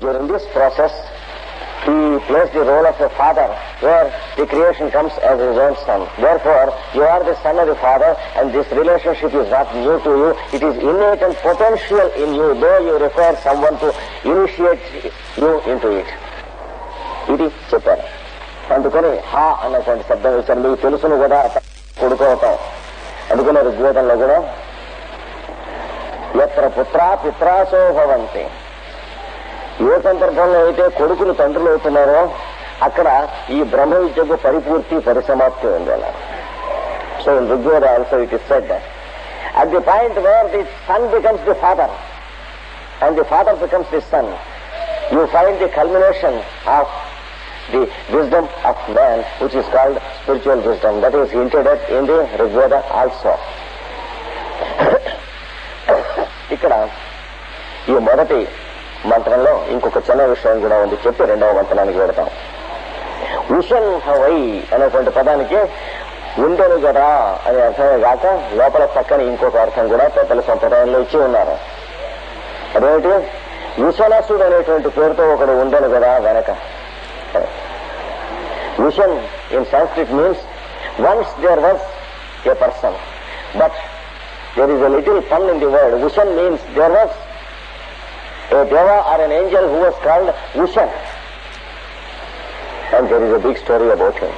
During this process, he plays the role of a father where the creation comes as his own son. Therefore, you are the son of the father and this relationship is not new to you. It is innate and potential in you, though you require someone to initiate you into it. ఇది చెప్పారు అందుకని హా అన్నటువంటి శబ్దం ఇచ్చారు మీకు తెలుసును కూడా కొడుకోవటం అందుకని ఋగ్వేదంలో కూడా ఎత్ర పుత్రా పిత్రాసో భవంతి ఏ సందర్భంలో అయితే కొడుకులు తండ్రులు అవుతున్నారో అక్కడ ఈ బ్రహ్మ విద్యకు పరిపూర్తి పరిసమాప్తి ఉంది అలా. So in Rigveda also it is said at the point where the sun becomes the father and the father becomes the son you find the culmination of the wisdom of man which is called spiritual wisdom that is hinted in the Rigveda also ఇక్కడ ఈ మొదటి మంత్రంలో ఇంకొక చిన్న విషయం కూడా ఉంది. చెప్పి రెండవ మంత్రానికి వెళతాం. విషన్ హవై అనేటువంటి పదానికి ఉండను కదా అనే అర్థమే కాక లోపల పక్కన ఇంకొక అర్థం కూడా పెద్దల సంప్రదాయంలో ఇచ్చి ఉన్నారు. అదేమిటి? విశ్వనాసుడు అనేటువంటి పేరుతో ఒకడు ఉండను కదా వెనక. Vision in Sanskrit means once there was a person but there is a little fun in the world vision means there was a deva or an angel who was called Vishen. And there is a big story about him.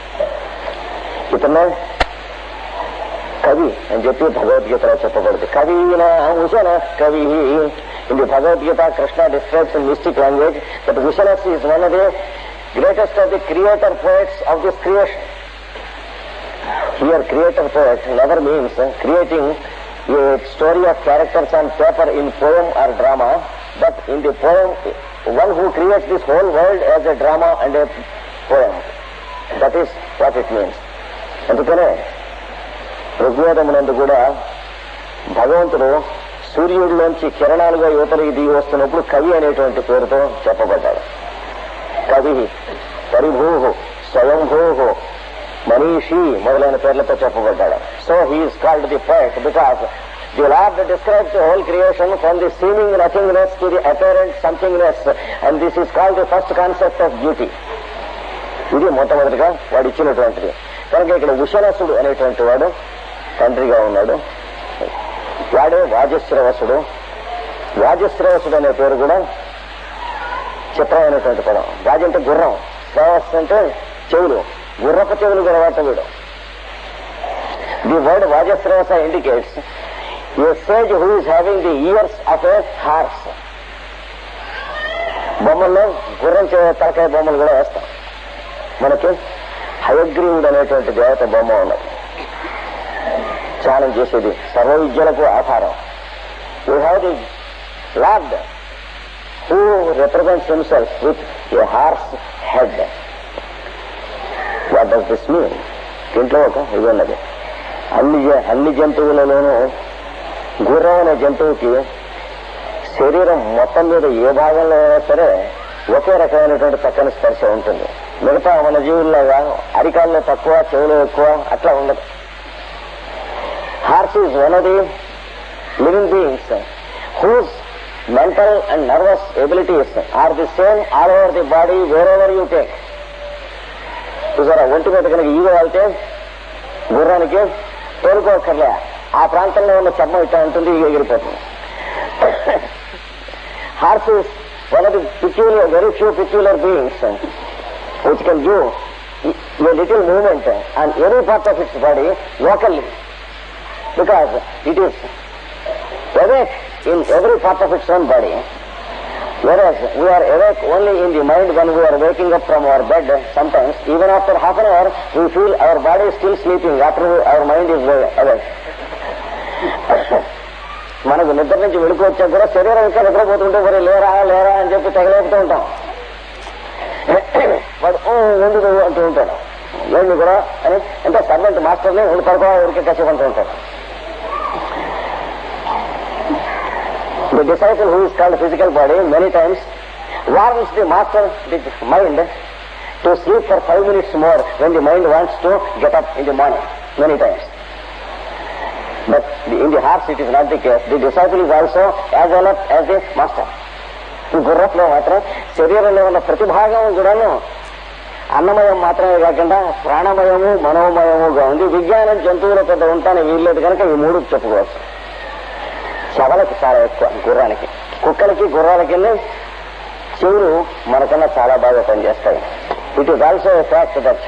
कितने कवि जबकि भगवदगीता चपवर्द कवि हुसन कवि In the Bhagavad Gita, Krishna describes in mystic language that Vishnu is one of the greatest of the creator poets of this creation. Here, creator poet never means creating a story of characters on paper in poem or drama, but in the poem, one who creates this whole world as a drama and a poem. That is what it means. అందుకనే ఋగ్వేదమునందు కూడా భగవంతుడు సూర్యుడిలోంచి కిరణాలుగా యువతలకి దిగి వస్తున్నప్పుడు కవి అనేటువంటి పేరుతో చెప్పబడ్డాడు కవి పరిభూ స్వయంభూ మనీషి మొదలైన పేర్లతో చెప్పబడ్డాడు so he is called the poet because the lord describe the whole creation from the seeming nothingness to the apparent somethingness. And this is called the first concept of beauty. ఇది మొట్టమొదటిగా వాడు ఇచ్చినటువంటిది. కనుక ఇక్కడ విశ్వనసుడు అనేటువంటి వాడు తండ్రిగా ఉన్నాడు. వాడే వాజశ్రవసుడు. వాజశ్రవసుడు అనే పేరు కూడా చిత్రమైనటువంటి పదం. వాజ అంటే గుర్రం. శ్రవస్ అంటే చెవులు. గుర్రపు చెవులు గలవాట వీడు. The word Vajashravasa indicates a sage who is having the ears of a horse బొమ్మల్లో గుర్రం చే- తలకాయ బొమ్మలు కూడా వేస్తాం మనకి హయగ్రీవుడు అనేటువంటి దేవత బొమ్మ ఉన్నది ధ్యానం చేసేది సర్వ విద్యలకు ఆధారం we have the lord who represents himself with a horse head what does this mean దీంట్లో ఒక ఇది ఉన్నది అన్ని జ- అన్ని జంతువులలోనూ గుర్రం అనే జంతువుకి శరీరం మొత్తం మీద ఏ భాగంలో అయినా సరే ఒకే రకమైనటువంటి చక్కని స్పర్శ ఉంటుంది. మిగతా మన జీవుల్లాగా అరికాల్లో తక్కువ చెవులు ఎక్కువ అట్లా ఉండదు. Horse is one of the living beings. Whose mental and nervous abilities are the same all over the body wherever you take చూసారా? ఒంటి మీద కనుక ఈగ వెళ్తే గుర్రానికి తోలుకోకర్లే ఆ ప్రాంతంలో ఉన్న చర్మం ఇట్లా ఉంటుంది ఈగ ఎగిరిపోతుంది horse is one of the peculiar very few peculiar beings which can give a little movement and any part of its body locally because it is awake in every part of its own body. Whereas we are awake only in the mind when we are waking up from our bed sometimes. Even after half an hour, we feel our body is still sleeping after we, our mind is awake. మనకు నిద్ర నుంచి వెళుకు వచ్చాక కూడా శరీరం ఇంకా నిద్రపోతుంటే మరి లేరా లేరా అని చెప్పి తెగలేపుతూ ఉంటాం వాడు అంటూ ఉంటాడు ఏంది కూడా అని అంటే సర్వెంట్ మాస్టర్ని ఉండి పడుకో ఊరికే కసిపంటూ ఉంటాడు the disciple who is called physical body many times warns the master the mind to sleep for five minutes more when the mind wants to get up in the morning many times But in the hearts it is not the case. The disciple is also as well as the master. ఈ గుర్రంలో మాత్రం శరీరంలో ఉన్న ప్రతి భాగం కూడాను అన్నమయం మాత్రమే కాకుండా ప్రాణమయము మనోమయముగా ఉంది విజ్ఞానం జంతువుల పెద్ద ఉంటానే వీల్లేదు కనుక ఈ మూడు చెప్పుకోవచ్చు శవలకి చాలా ఎక్కువ గుర్రానికి కుక్కలకి గుర్రాలకి చెవులు మనకన్నా చాలా బాగా పనిచేస్తాయి it is also fact that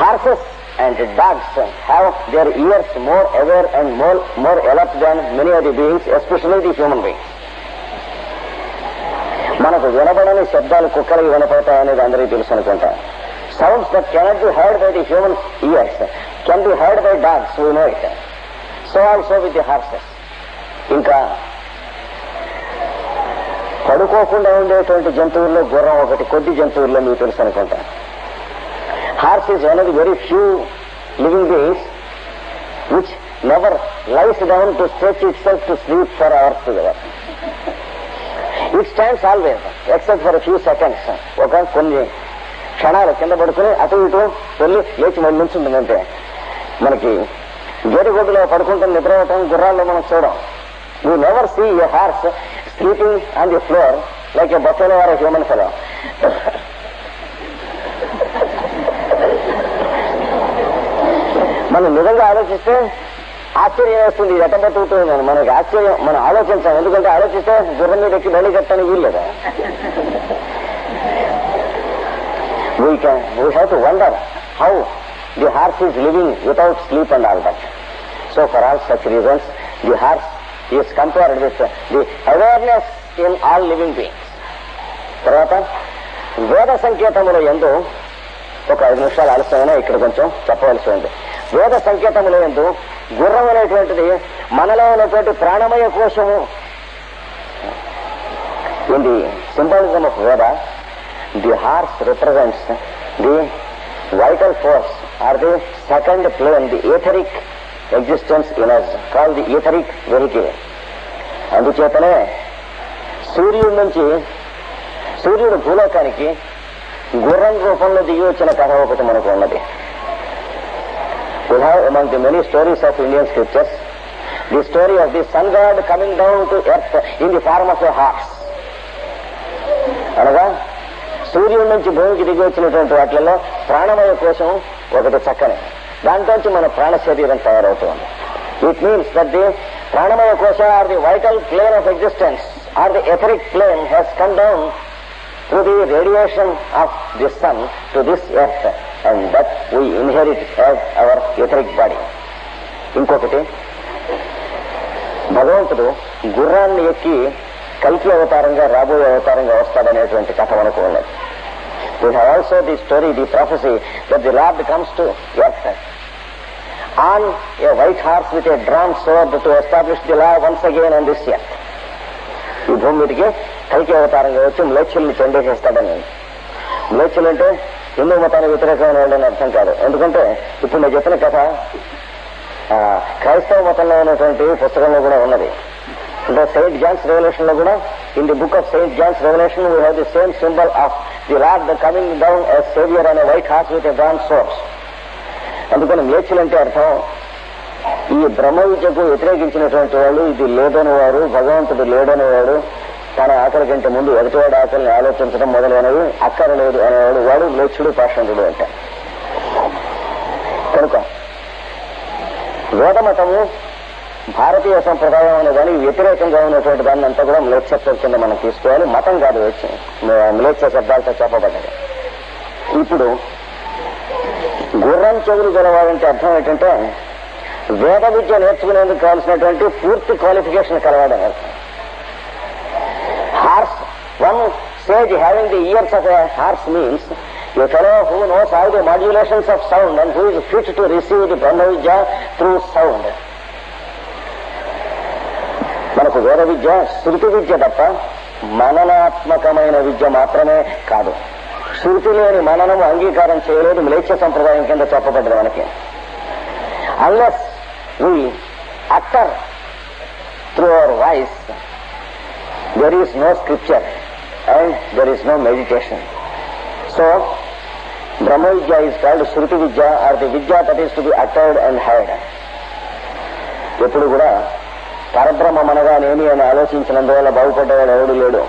horses and dogs have their ears more aware and more more alert than many of the beings especially the human beings మనకు వినబడని శబ్దాలు కుక్కలకి వినపడతాయనేది అందరికీ తెలుసు అనుకుంటా sounds that cannot be heard by the human ears can be heard by dogs we know it so also with the horses ఇంకా పడుకోకుండా ఉండేటువంటి జంతువుల్లో గుర్రం ఒకటి కొద్ది జంతువుల్లో మీకు తెలుసు అనుకుంటా horse is one of the very few living beings which never lies down to stretch itself to sleep for hours together it stands always except for few seconds ఒక కొన్ని క్షణాలు కింద పడుకుని అటు ఇటు వెళ్ళి లేచి మళ్ళీ నుంచుంటుందంటే మనకి గేరుగొడ్డులో పడుకుంటున్న నిద్రపోవటం గుర్రాల్లో మనం చూడం you never see a horse sleeping on the floor like a buffalo or human fellow మనం నిజంగా ఆలోచిస్తే ఆశ్చర్యం వేస్తుంది ఇది ఎట్ట బతుకుతుంది మనకి ఆశ్చర్యం మనం ఆలోచించాం ఎందుకంటే ఆలోచిస్తే గుర్రం మీద ఎక్కి బయలు కట్టని వీల్లేదా we can we have to wonder how the horse is living without sleep and all that so for all such reasons the horse is compared with the awareness in all living beings తర్వాత వేద సంకేతముల ఎందు ఒక ఐదు నిమిషాలు ఆలస్యమైనా ఇక్కడ కొంచెం చెప్పవలసి ఉంది. వేద సంకేతములు ఎందు గుర్రం అనేటువంటిది మనలో ఉన్నటువంటి ప్రాణమయ కోశము. In the symbolism of Veda. The horse represents the vital force or the second plane the etheric existence in call the etheric vehicle. అందుచేతనే సూర్యుడి నుంచి సూర్యుడు భూలోకానికి గుర్రం రూపంలో దిగి వచ్చిన కథ ఒకటి మనకు ఉన్నది. We have among the many stories of Indian scriptures the story of the sun god coming down to earth in the form of a horse. అనగా సూర్యుడి నుంచి భూమికి దిగి వచ్చినటువంటి వాటిల్లో ప్రాణమయ కోశం ఒకటి చక్కని దాంట్లోంచి మన ప్రాణ శరీరం తయారవుతుంది it means that the pranamaya kosha or the vital plane of existence or the etheric plane has come down through the radiation of the sun to this earth and that we inherit as our etheric body ఇంకొకటి భగవంతుడు గుర్రాన్ని ఎక్కి కల్కి అవతారంగా రాబోయే అవతారంగా వస్తాడనేటువంటి కథ మనకు ఉన్నది. We have also the story the prophecy that the lord comes to earth on a white horse with a drawn sword to establish the law once again on this earth ఈ భూమి మీదకి కలికి అవతారంగా వచ్చి మ్లేచ్చుల్ని చెండేసేస్తాడని మ్లేచ్చులు అంటే హిందూ మతానికి వ్యతిరేకమైన వాళ్ళని అర్థం కాదు. ఎందుకంటే ఇప్పుడు నేను చెప్పిన కథ క్రైస్తవ మతంలో ఉన్నటువంటి పుస్తకంలో కూడా ఉన్నది. అంటే సెయింట్ జాన్స్ రెవల్యూషన్లో కూడా in the book of Saint John's revelation we have the same symbol of the lord the coming down as saviour అనే white horse with a drawn sword అందుకని మ్లేచ్చులు అంటే అర్థం ఈ బ్రహ్మ విద్యకు వ్యతిరేకించినటువంటి వాళ్ళు ఇది లేదని వారు భగవంతుడు లేడని వాడు తన ఆకలి కంటే ముందు ఎదుటివాడి ఆకలిని ఆలోచించడం మొదలైనవి అక్కరలేదు అనేవాడు వాడు మ్లేచ్చుడు పాషంతుడు అంట. కనుక వేదమతము భారతీయ సంప్రదాయం అనే దానికి వ్యతిరేకంగా ఉన్నటువంటి దాన్ని అంతా కూడా మ్లేచ్ఛత్వం కింద మనం తీసుకోవాలి. మతం కాదు వచ్చి. మ్లేచ్ఛ శబ్దాలతో చెప్పబడ్డది. ఇప్పుడు గుర్రం చెవులు గెలవాలంటే అర్థం ఏంటంటే వేద విద్య నేర్చుకునేందుకు కావాల్సినటువంటి పూర్తి క్వాలిఫికేషన్ కలవాడని అర్థం. one sage having the ears of a horse means a fellow who knows all the modulations of sound and who is fit to receive the Brahma vidya through sound మనకు వేద విద్య శృతి విద్య తప్ప మననాత్మకమైన విద్య మాత్రమే కాదు శృతి లేని మననము అంగీకారం చేయలేదు మ్లేచ్ఛ సంప్రదాయం కింద చెప్పబడ్డది మనకి unless we utter through our voice, there is no scripture and there is no meditation. So, Brahma Vidya is called Sruti Vidya or the Vidya that is to be uttered and heard. ఎప్పుడు కూడా పరబ్రహ్మం అనగానేమి అని ఆలోచించినందువల్ల బాగుపడ్డవాడు ఎవడు లేడు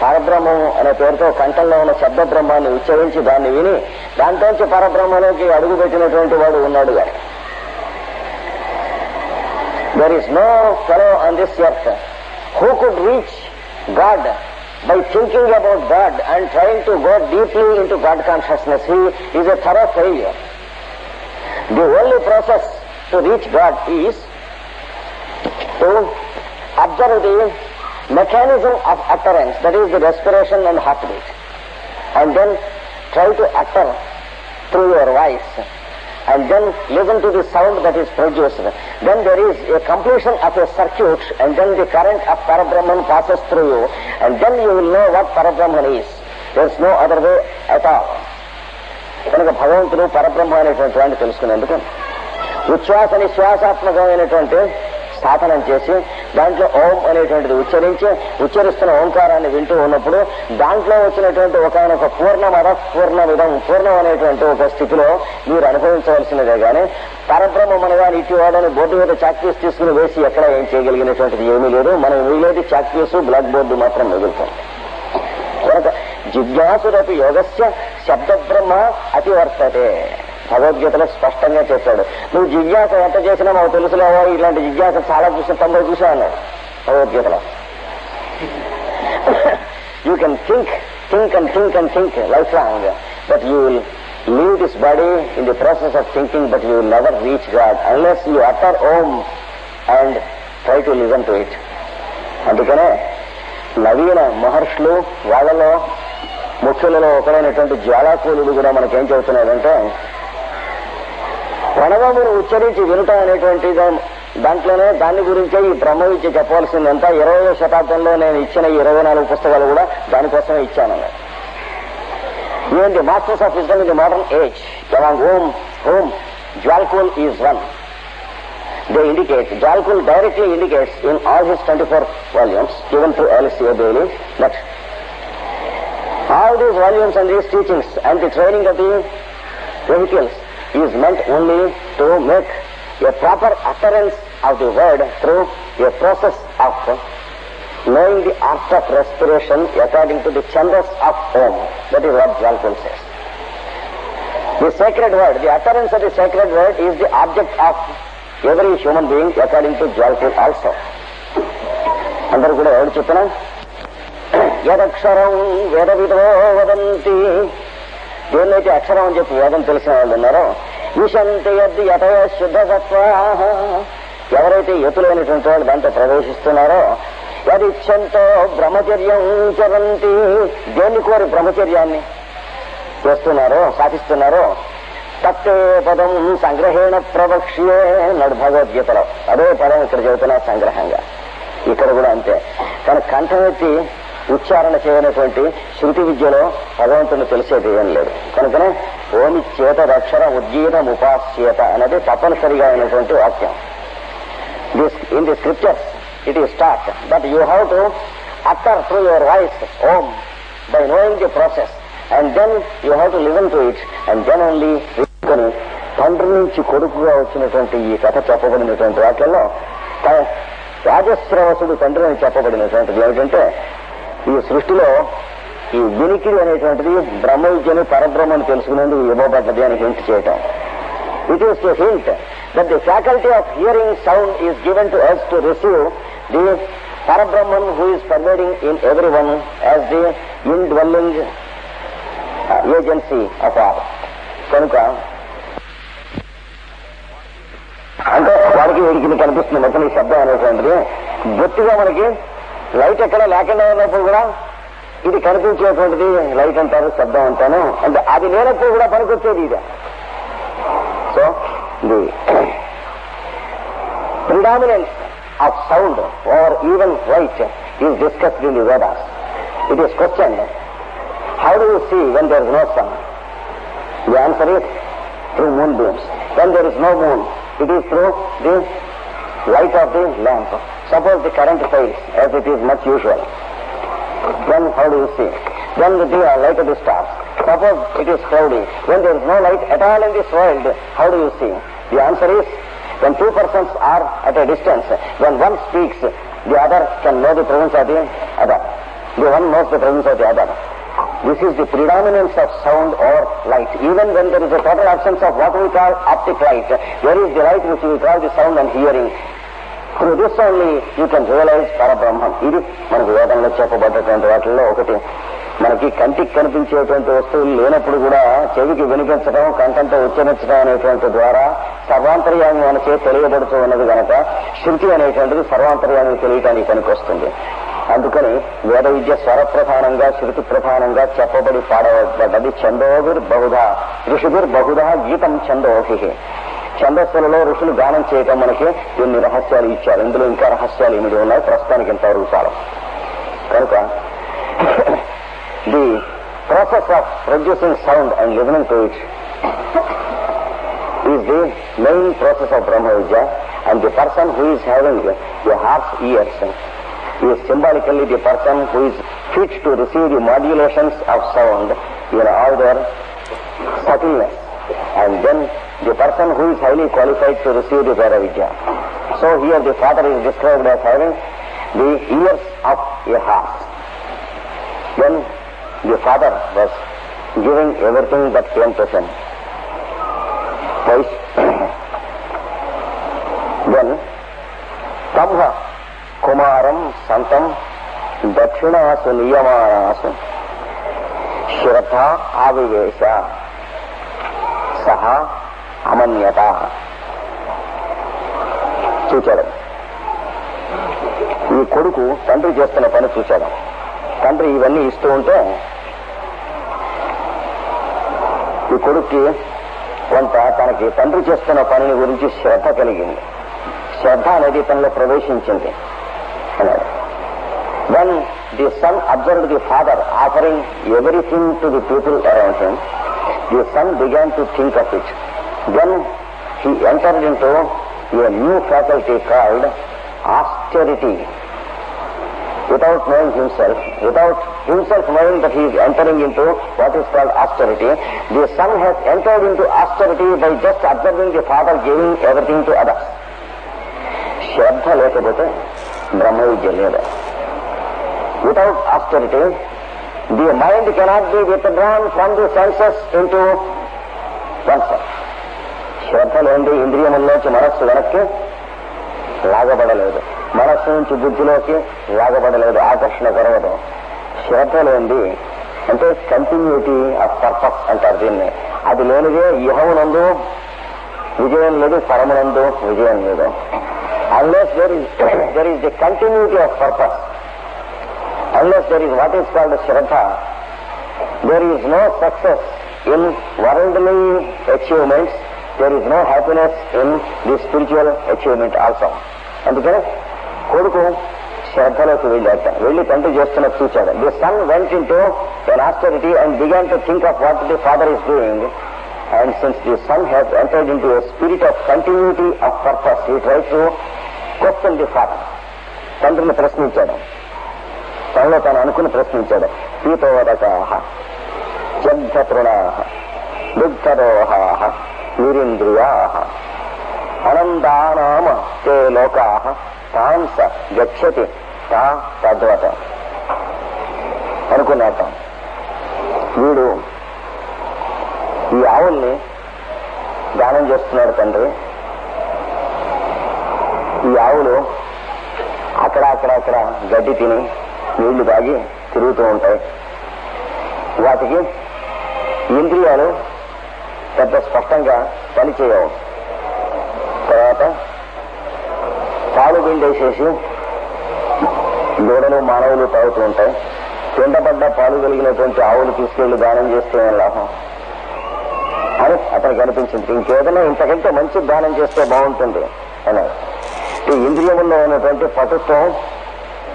పరబ్రహ్మం అనే పేరుతో కంఠంలో ఉన్న శబ్ద బ్రహ్మాన్ని ఉచ్చరించి దాన్ని విని దాంట్లోంచి పరబ్రహ్మలోకి అడుగు పెట్టినటువంటి వాడు ఉన్నాడు గారు there is no fellow on this earth who could reach God by thinking about God and trying to go deeply into God consciousness, he is a thorough failure. The only process to reach God is to observe the mechanism of utterance, that is the respiration and heartbeat, and then try to utter through your voice, and then listen to the sound that is produced. Then there is a completion of a circuit, and then the current of Parabrahman passes through you, and then you will know what Parabrahman is. There is no other way at all. కనుక భగవంతుడు పరబ్రహ్మ అనేటువంటి వాడిని తెలుసుకునేందుకు ఉచ్ఛ్వాస నిశ్వాసాత్మకమైనటువంటి స్థాపనం చేసి దాంట్లో ఓం అనేటువంటిది ఉచ్చరించి ఉచ్చరిస్తున్న ఓంకారాన్ని వింటూ ఉన్నప్పుడు దాంట్లో వచ్చినటువంటి ఒక పూర్ణ విధం పూర్ణం అనేటువంటి ఒక స్థితిలో మీరు అనుభవించవలసినదే గాని పరబ్రహ్మం అనగా ఇటు వాడని బోర్డు మీద చాక్పీస్ తీసుకుని వేసి ఎక్కడ ఏం చేయగలిగినటువంటిది ఏమీ లేదు. మనం మిగిలేది చాక్పీస్ బ్లాక్ బోర్డు మాత్రం మిగులుతుంది కనుక జిజ్ఞాసురపి యోగస్య శబ్ద బ్రహ్మ అతివర్తతే. భగవద్గీతలో స్పష్టంగా చెప్పాడు నువ్వు జిజ్ఞాస ఎంత చేసినా మాకు తెలుసులేవో ఇలాంటి జిజ్ఞాస చాలా చూసిన తొంభై చూసాను భగవద్గీతలో. You can think think and think and think life long but you will leave this body in the process of thinking but you will never reach God unless you utter Om and try to listen to it అందుకనే నవీన మహర్షులు వాళ్ళలో ముఖ్యులలో ఒకరైనటువంటి జ్వాలాకూలుడు కూడా మనకేం చెబుతున్నాడంటే ప్రణవమును ఉచ్చరించి వినటం అనేటువంటి దా- దాంట్లోనే దాని గురించే ఈ బ్రహ్మ విద్య చెప్పవలసిందంతా ఇరవయో శతాబ్దంలో నేను ఇచ్చిన ఈ ఇరవై నాలుగు పుస్తకాలు కూడా దానికోసమే ఇచ్చాను even the masters of wisdom in the modern age along home home Djwhal Khul is one they indicate, Jalkul directly indicates in all his 24 volumes given to LCA Bailey that all these volumes and these teachings and the training of the vehicles is meant only to make a proper utterance of the word through a process of knowing the art of respiration according to the chandas of Om. That is what Jalkul says. The sacred word, the utterance of the sacred word is the object of every human being according to Jalkul also. అందరూ కూడా ఎవరు చెప్పినా యదక్షరం వేద విధో వదంతి దేన్నైతే అక్షరం అని చెప్పి వేదం తెలిసిన వాళ్ళు ఉన్నారో విశంతి యద్ యథో శుద్ధ ఎవరైతే ఎతులైనటువంటి వాళ్ళు దాంతో ప్రవేశిస్తున్నారో యదిచ్చంతో బ్రహ్మచర్యం చరంతి. దేన్ని కోరి బ్రహ్మచర్యాన్ని చేస్తున్నారో సాధిస్తున్నారో తత్తే పదం సంగ్రహేణ ప్రవక్ష్యే నడు భగవద్గీతలో. అదే పదం ఇక్కడ చెబుతున్నా సంగ్రహంగా. ఇక్కడ కూడా అంతే. కానీ ఎత్తి ఉచ్చారణ చేయనటువంటి శృతి విద్యలో భగవంతుని తెలిసేది ఏం లేదు. కనుకనే ఓమి చేత రక్షణ ఉద్గీతం ఉపాస్యత అనేది తప్పనిసరిగా అయినటువంటి వాక్యం. In the scriptures it is start but you have to utter through your voice Om by knowing the process and then you have to listen to it and then only కొని తండ్రి నుంచి కొడుకుగా వచ్చినటువంటి ఈ కథ చెప్పబడినటువంటి వాక్యంలో రాజశ్రవసుడు తండ్రి అని చెప్పబడినటువంటిది ఏమిటంటే ఈ సృష్టిలో ఈ వినికిడి అనేటువంటిది బ్రహ్మ విద్యను పరబ్రహ్మను తెలుసుకునేందుకు ఇవ్వబడ్డది అని హింట్ చేయటం it is to hint that the faculty of hearing sound is given to us to receive the Parabrahman who is pervading in everyone as the indwelling agency of all కనుక అంటే వాడికి వీడికి కనిపిస్తుంది మొత్తం ఈ శబ్దం అనేటువంటిది బొత్తిగా మనకి లైట్ ఎక్కడ లేకుండా ఉన్నప్పుడు కూడా ఇది కనిపించేటువంటిది లైట్ అంటారు శబ్దం అంటాను అంటే అది లేనప్పుడు కూడా పనికొచ్చేది ఇదే so the predominance of sound or even light is discussed in the Vedas. It is questioned, how do you see when there is no sun? The answer is through moonbeams. When there is no moon, it is through the light of the lamp. Suppose the current fails, as it is much usual. Then how do you see? Then the uh, light of the stars. Suppose it is cloudy. When there is no light at all in this world, how do you see? The answer is when two persons are at a distance, when one speaks, the other can know the presence of the other. The one knows the presence of the other. This is the predominance of sound or light. Even when there is a total absence of what we call optic light, there is the light which we call the sound and hearing. Through this only you can realise Parabrahmam. ఇది మనకు వేదంలో చెప్పబడ్డటువంటి వాటిల్లో ఒకటి. మనకి కంటికి కనిపించేటువంటి వస్తువులు లేనప్పుడు కూడా చెవికి వినిపించడం కంఠంతో ఉచ్చరించడం అనేటువంటి ద్వారా సర్వాంతర్యామి మనచే తెలియబడుతూ ఉన్నది కనుక శృతి అనేటువంటిది సర్వాంతర్యామి తెలియటానికి పనికొస్తుంది. అందుకని వేద విద్య స్వర ప్రధానంగా శృతి ప్రధానంగా చెప్పబడి పాడబడ్డది చందోగుర్ బహుధా ఋషిభిర్ బహుధా గీతం చందోభి. ఛందస్సులలో ఋషులు గానం చేయటం మనకి ఎన్ని రహస్యాలు ఇచ్చారు ఇందులో ఇంకా రహస్యాలు ఏమిటి ఉన్నాయి ప్రస్తుతానికి ఇంతవరకు చాలు కనుక the process of producing sound and listening to it is the main process of Brahma Vidya and the person who is having a harsh ears is symbolically the person who is fit to receive the modulations of sound in all their subtleness and then The person who is highly qualified to receive the Gauravidya. So here the father is described as having the ears of a horse. Then the father was giving everything that came to him. then Tamha Kumaram Santam Dakshinasu Niyamanasu Shraddha Avigesha Saha అమన్యత. చూచాడు. ఈ కొడుకు తండ్రి చేస్తున్న పని చూశాడు తండ్రి ఇవన్నీ ఇస్తూ ఉంటే ఈ కొడుక్కి కొంత తనకి తండ్రి చేస్తున్న పనిని గురించి శ్రద్ధ కలిగింది. శ్రద్ధ అనేది తనలో ప్రవేశించింది. అన్నాడు. Then the son observe the father offering everything to the people around him the son began to think of it Then he entered into a new faculty called austerity. Without knowing himself, without himself knowing that he is entering into what is called austerity, the son has entered into austerity by just observing the father giving everything to others. ಶ್ರದ್ಧ ಲೇಖದತೆ ಬ್ರಹ್ಮವಿದ್ಯದ without austerity, the mind cannot be withdrawn from the senses into oneself. శ్రద్ధ లేని ఇంద్రియముల్లోంచి మనస్సు వెనక్కి లాగబడలేదు. మనస్సు నుంచి బుద్ధిలోకి లాగబడలేదు. ఆకర్షణ జరగదు. శ్రద్ధ లేనిది అంటే కంటిన్యూటీ ఆఫ్ పర్పస్ అంటారు దీన్ని. అది లేనిదే యుహమునందు విజయం లేదు పరమునందు విజయం లేదు. Unless there is there is the continuity of purpose unless there is what is called shraddha there is no success in worldly achievements there is no happiness in the spiritual achievement also అందుకని కొడుకు శ్రద్ధలోకి వెళ్ళాట వెళ్ళి తండ్రి చేస్తున్న చూచాడు the son went into an austerity and began to think of what the father is doing and since the son has entered into a spirit of continuity of purpose he try to question the father తండ్రిని ప్రశ్నించాడు తనలో తాను అనుకుని ప్రశ్నించాడు పీతోదకా జగ్ధతృణా దుగ్ధరోహా నిరింద్రియా అనందానామ తే లోకా తాంస గచ్చతి తా తద్వత అనుకున్నాట వీడు ఈ ఆవుల్ని దానం చేస్తున్నాడు తండ్రి. ఈ ఆవులు అక్కడ అక్కడ అక్కడ గడ్డి తిని నీళ్ళు తాగి తిరుగుతూ ఉంటాయి. వాటికి ఇంద్రియాలు పెద్ద స్పష్టంగా పనిచేయవు. తర్వాత పాలు పిండేసేసి దూడలు మానవులు తాగుతూ ఉంటాయి పిండబడ్డ పాలు కలిగినటువంటి ఆవులు తీసుకెళ్ళి దానం చేస్తే లాభం? అని అతనికి అనిపించింది. ఇంకేదైనా ఇంతకంటే మంచి దానం చేస్తే బాగుంటుంది అన్నారు ఈ ఇంద్రియముల్లో ఉన్నటువంటి పటుత్వం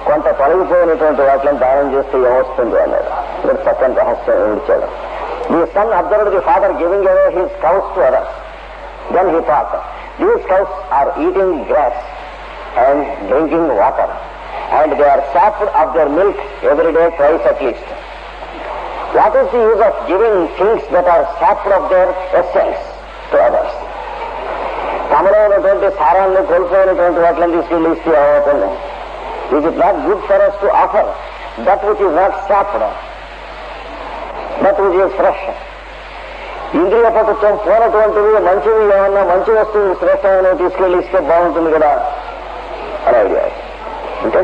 కొంత తొలగిపోయినటువంటి వాటిని దానం చేస్తే ఏమొస్తుంది అన్నాడు. ఇక్కడ పక్కన రహస్యం విడిచాడు the son observe the father giving away his cows to others then he thought these cows are eating grass and drinking water and they are sapped of their milk every day twice at least what is the use of giving things that are sapped of their essence to others తమలో ఉన్నటువంటి సారాన్ని కోల్పోయినటువంటి వాటిని తీసుకెళ్లి ఇస్తే ఏమవుతుంది it is not good for us to offer that which is not sapped that which fresh ఇంద్రియ పటుత్వం పోనటువంటిది మంచివి ఏమన్నా మంచి వస్తువులు శ్రేష్టమైన తీసుకెళ్ళి ఇస్తే బాగుంటుంది కదా? అని ఐడియా. అంటే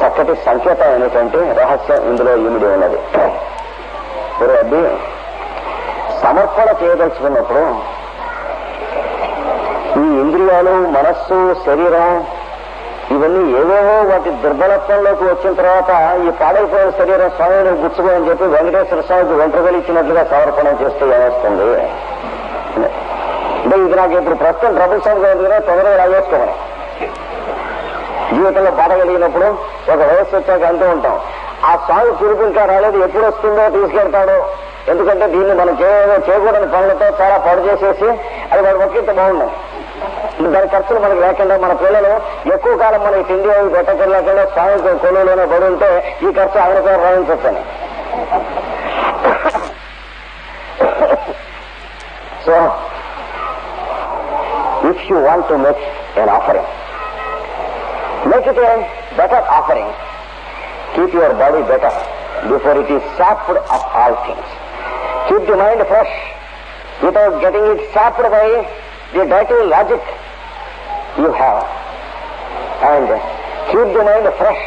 చక్కటి సంకేతమైనటువంటి రహస్యం ఇందులో ఇమిడి ఉన్నది. అది సమర్పణ చేయదలుచుకున్నప్పుడు ఈ ఇంద్రియాలు మనస్సు శరీరం ఇవన్నీ ఏవేవో వాటి దుర్బలత్వంలోకి వచ్చిన తర్వాత ఈ పాడైపోయిన శరీరం స్వామిని గుచ్చుకోని చెప్పి వెంకటేశ్వర స్వామికి వెంట్రుకలు ఇచ్చినట్లుగా సమర్పణం చేస్తూ ఏమొస్తుంది? అంటే ఇది నాకు ఇప్పుడు ప్రస్తుతం ట్రబుల్ సాంగ్ తొందరగా లాగేసుకోమని జీవితంలో బాధ కలిగినప్పుడు ఒక వయస్సు వచ్చాక అంటూ ఉంటాం. ఆ స్వామి పిలుపు రాలేదు ఎప్పుడు వస్తుందో తీసుకెళ్తాడో. ఎందుకంటే దీన్ని మనం చేయ చేయకూడని పనులతో చాలా పాడు చేసేసి అది వాడు మొక్కింత బాగుండాలి దాని ఖర్చులు మనకు లేకుండా మన పిల్లలు ఎక్కువ కాలం మనకి తిండి అవి పెట్టకలేకుండా స్వామి కొలువులోనే పడి ఉంటే ఈ ఖర్చు ఆయన పేరు రాయించొచ్చని so if you want to make an offering Make it a better offering. Keep your body better before it is sapped of all things. Keep the mind fresh without getting it sapped by the dirty logic you have. And keep the mind fresh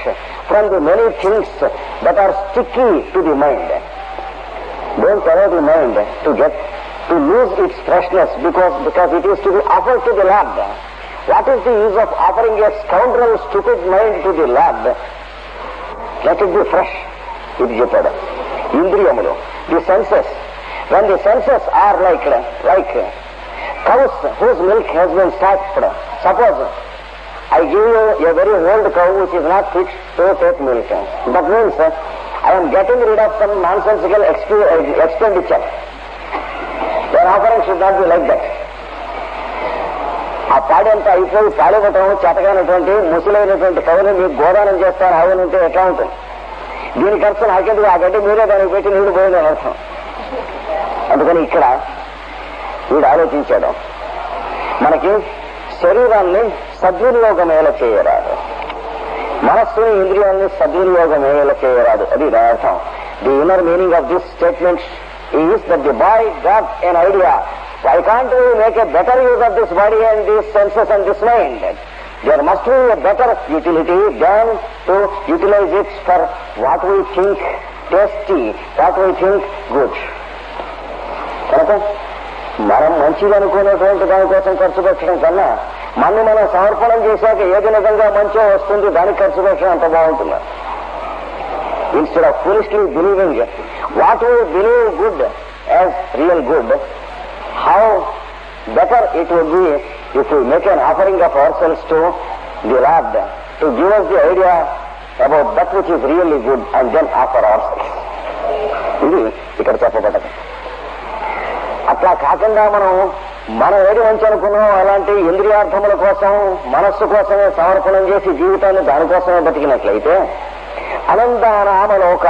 from the many things that are sticky to the mind. Don't allow the mind to get to lose its freshness because because it is to be offered to the Lord. What is the use of offering a scoundrel stupid mind to the Lord? Let it be fresh. ఇది చెప్పాడు ఇంద్రియములు the senses when the senses are like like cows whose milk has been stopped suppose I give you a very old cow which is not fit to take milk that means I am getting rid of some nonsensical sensical expenditure their offering should not be like that ఆ పాడి అంతా అయిపోయి పాడిపోవటం చేతకైనటువంటి ముసలైనటువంటి కవులు మీకు గోదానం చేస్తారు ఆవునంటే ఎట్లా ఉంటుంది? దీని ఖర్చు నాకెందుకు? ఆ గడ్డి మీరే దానికి పెట్టి నీళ్ళు పోయిందని అర్థం. అందుకని ఇక్కడ వీడు ఆలోచించడం మనకి శరీరాన్ని సద్వినియోగం ఎలా చేయరాదు మనస్సుని ఇంద్రియాన్ని సద్వినియోగం ఎలా చేయరాదు అది దాని అర్థం the inner meaning of this statement is that the boy got an idea Why can't we make a better use of this body and these senses and this mind? There must be a better utility than to utilize it for what we think tasty, what we think good. కనుక మనం మంచిది అనుకునేటువంటి దానికోసం ఖర్చు పెట్టడం కన్నా మనం మనం సమర్పణం చేశాక ఏది నిజంగా మంచో వస్తుంది దానికి ఖర్చు పెట్టడం అంత బాగుంటుంది instead of foolishly believing what we believe good as real good how better it would be if you make an offering of our selves to the lord to give us the idea about that which is really good and then offer our selves ఇది ఇక్కడ చెప్పబడ్డది అట్లా కాకుండా మనం మనం ఏది మంచి అనుకున్నాం అలాంటి ఇంద్రియార్థముల కోసం మనస్సు కోసమే సమర్పణం చేసి జీవితాన్ని దానికోసమే బతికినట్లయితే అనంతానామలోక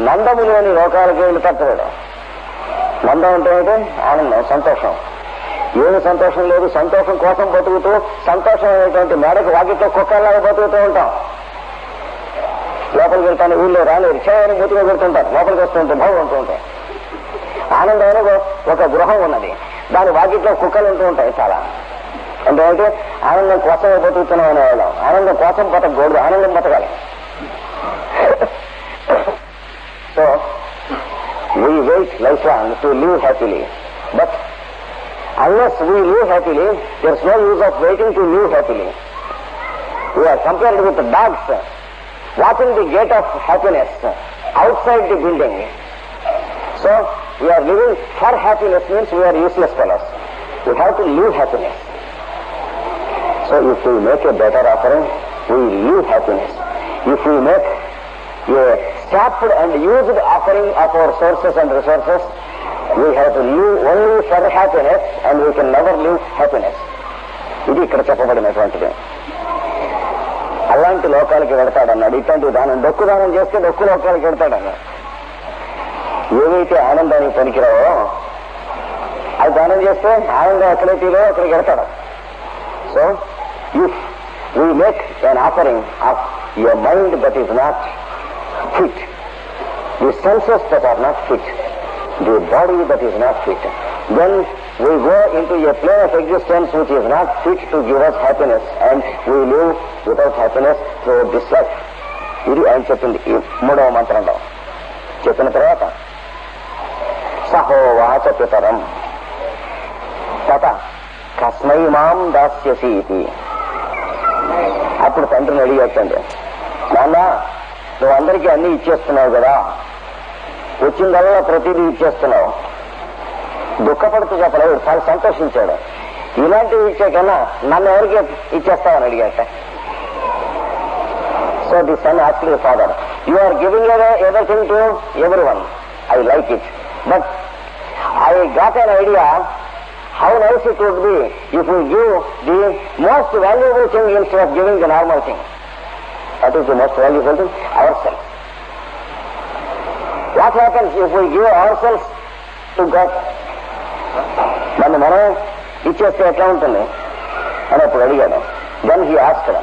నందములోని లోకాలకి వెళ్ళి తట్టలేడు నందం అంటే ఏంటి? ఆనందం సంతోషం. ఏమి సంతోషం లేదు సంతోషం కోసం బతుకుతూ సంతోషం అనేటువంటి మేడకు వాకిట్లో కుక్కలాగా బతుకుతూ ఉంటాం. లోపలికి వెళ్తాను ఊళ్ళో రాలేదు చేయని బతుకు పెడుతుంటారు లోపలికి వస్తుంటే భయం ఆనందమైన ఒక గృహం ఉన్నది దాని వాకిట్లో కుక్కలు ఉంటూ ఉంటాయి చాలా అంటే ఆనందం కోసం బతుకుతున్నాం అనేవాళ్ళం ఆనందం కోసం బతకూడదు ఆనందం బతకాలి so we wait life long to live happily but unless we live happily there's no use of waiting to live happily we are compared with dogs watching the gate of happiness outside the building so we are living for happiness means we are useless fellows. We have to live happiness. So, if we make a better offering, we live happiness. If we make a sapped and used offering of our sources and resources, we have to live only for happiness and we can never live happiness. ఇది ఇక్కడ చెప్పబడినటువంటిది అలాంటి లోకాలకి వెడతాడన్నాడు ఇట్లాంటి దానం డొక్కు దానం చేస్తే డొక్కు లోకాలకి వెడతాడన్నాడు ఏవైతే ఆనందానికి పనికిరావో అది దానం చేస్తే ఆనందం ఎక్కడైతే ఇదో అక్కడికి వెడతాడు So, if we make an offering of a mind that is not fit. The senses that are not fit. The body that is not fit. Then we go into a plane of existence which is not fit to give us happiness and we live without happiness throughout this life. ఇది ఆయన చెప్పింది ఈ మూడవ మంత్రంలో చెప్పిన తర్వాత సహోవాచ పితరం తత కస్మై మాం దాస్యసి ఇది. అప్పుడు తండ్రిని అడిగేటండి నాన్న నువ్వు అందరికీ అన్ని ఇచ్చేస్తున్నావు కదా. వచ్చిందల్లా ప్రతిదీ ఇచ్చేస్తున్నావు. దుఃఖపడుతూ చెప్పలేదు చాలా సంతోషించాడు. ఇలాంటివి ఇచ్చే కన్నా నన్ను ఎవరికి ఇచ్చేస్తావని అడిగాట. So the son ask father you are giving everything to every one I like it. But I got an idea how nice it would be if we give the most valuable thing instead of giving the normal thing. That is the most valuable thing? Ourselves. What happens if we give ourselves to God? ನನ್ನ ಮನೆ ಇಚ್ಛೆಸ್ ಅಕೌಂಟಲ್ಲಿ Then he asked his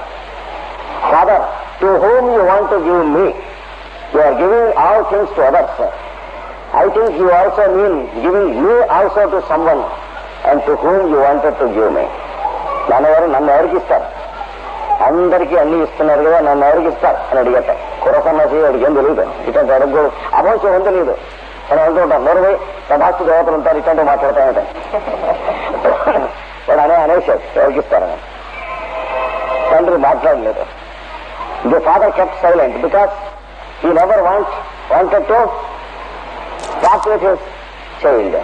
Father, to whom you want to give me? You are giving all things to others, sir. I think you also mean giving you also to some one and to whom you wanted to give me నన్నెవరు నన్ను ఎవరికి ఇస్తారు? అందరికీ అన్ని ఇస్తున్నారు కదా నన్ను ఎవరికి ఇస్తారు? అని అడిగట కురసన్నసి అడిగేం తెలియదు ఇటువంటి అడుగు. అభంశం ఏం తెలియదు అని అంటూ ఉంటాను. నోరు పోయి దేవతలు ఉంటారు ఇటువంటి మాట్లాడతానంటే వాడు అనే అనేసాడు ఎవరికి ఇస్తారని తండ్రి మాట్లాడలేదు. The father kept silent because he never want wanted to pass with his child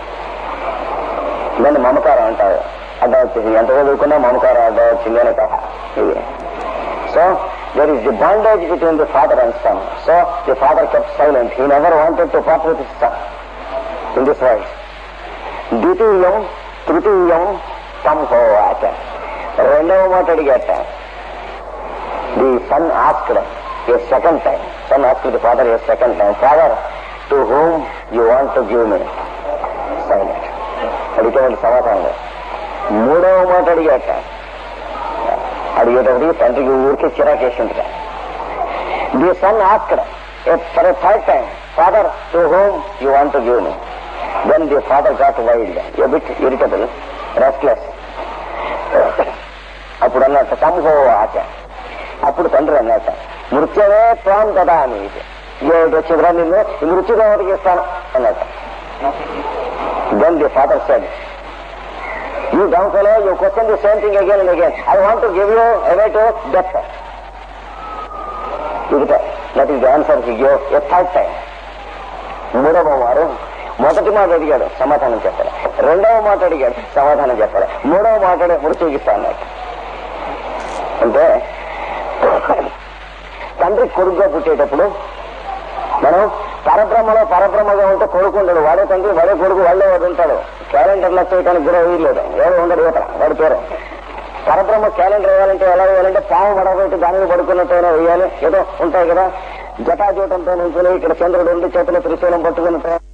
దాన్ని మమకారం అంటారు అడ్డం వచ్చేసి ఎంత చదువుకున్నా మమకారం అడ్డం వచ్చింది అనే కథ ఇది so there is the bondage between the father and son so the father kept silent he never wanted to part with his son in this wise ద్వితీయం తృతీయం సంభవాచ రెండవ మాట అడిగాట the son asked a second time son asked the father a second time father To whom you want to give me silent అడిగేటువంటి సమాధానం లేదు. మూడవ మాట అడిగాట అడిగేటప్పటికి తండ్రికి ఊరికి చిరాకేసింది the son asked for third time father to whom you want to give me then the father got wild a bit irritable restless అప్పుడు అన్నట్టు సంభవ ఆచ అప్పుడు తండ్రి అన్నట్ట మృత్యువే త్వాం కదా అని దేవుడు వచ్చిందిరా నిన్ను ఈ మృత్యుదేవతకి ఇస్తాను అన్నట్ట then the father said you down you question the same thing again and again I want to give you away to death ఇదిట that is the answer to give a third time మూడవ వారు మొదటి మాట అడిగాడు సమాధానం చెప్పాలి. రెండవ మాట అడిగాడు సమాధానం చెప్పాలి. మూడవ మాట మృత్యుగిస్తా అన్నాడు. అంటే తండ్రి కొడుగ్గా పుట్టేటప్పుడు మనం పరబ్రహ్మలో పరబ్రహ్మగా ఉంటే కొడుకు ఉండడు. వాడే తండ్రి వాడే కొడుకు వాళ్ళే వాడు ఉంటాడు. క్యాలెండర్లో చేయడానికి కూడా వీయలేదు ఎవరు ఉండడు యువత వాడి పేరు. పరబ్రహ్మ క్యాలెండర్ వేయాలంటే ఎలా వేయాలంటే పాము పడబెట్టి దానిని మీద పడుకున్నట్టయినా వేయాలి. ఏదో ఉంటాయి కదా. జటాజూటంతో నుంచి ఇక్కడ చంద్రుడు ఉండి చేతిలో త్రిశూలం పట్టుకున్నట్టు